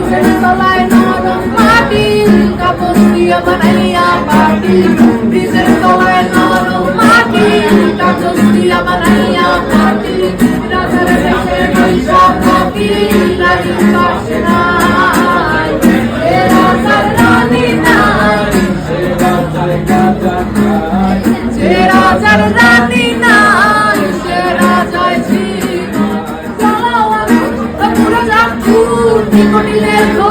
পিসের তলায় নরম মাটি কাপড় দিয়ে বানাইয়া পাটি পিসের তলায় নরম মাটি কাপড় দিয়ে বানাইয়া পাটি রাজার দেশে বৈশাখ পাটি রাজার así con el dejo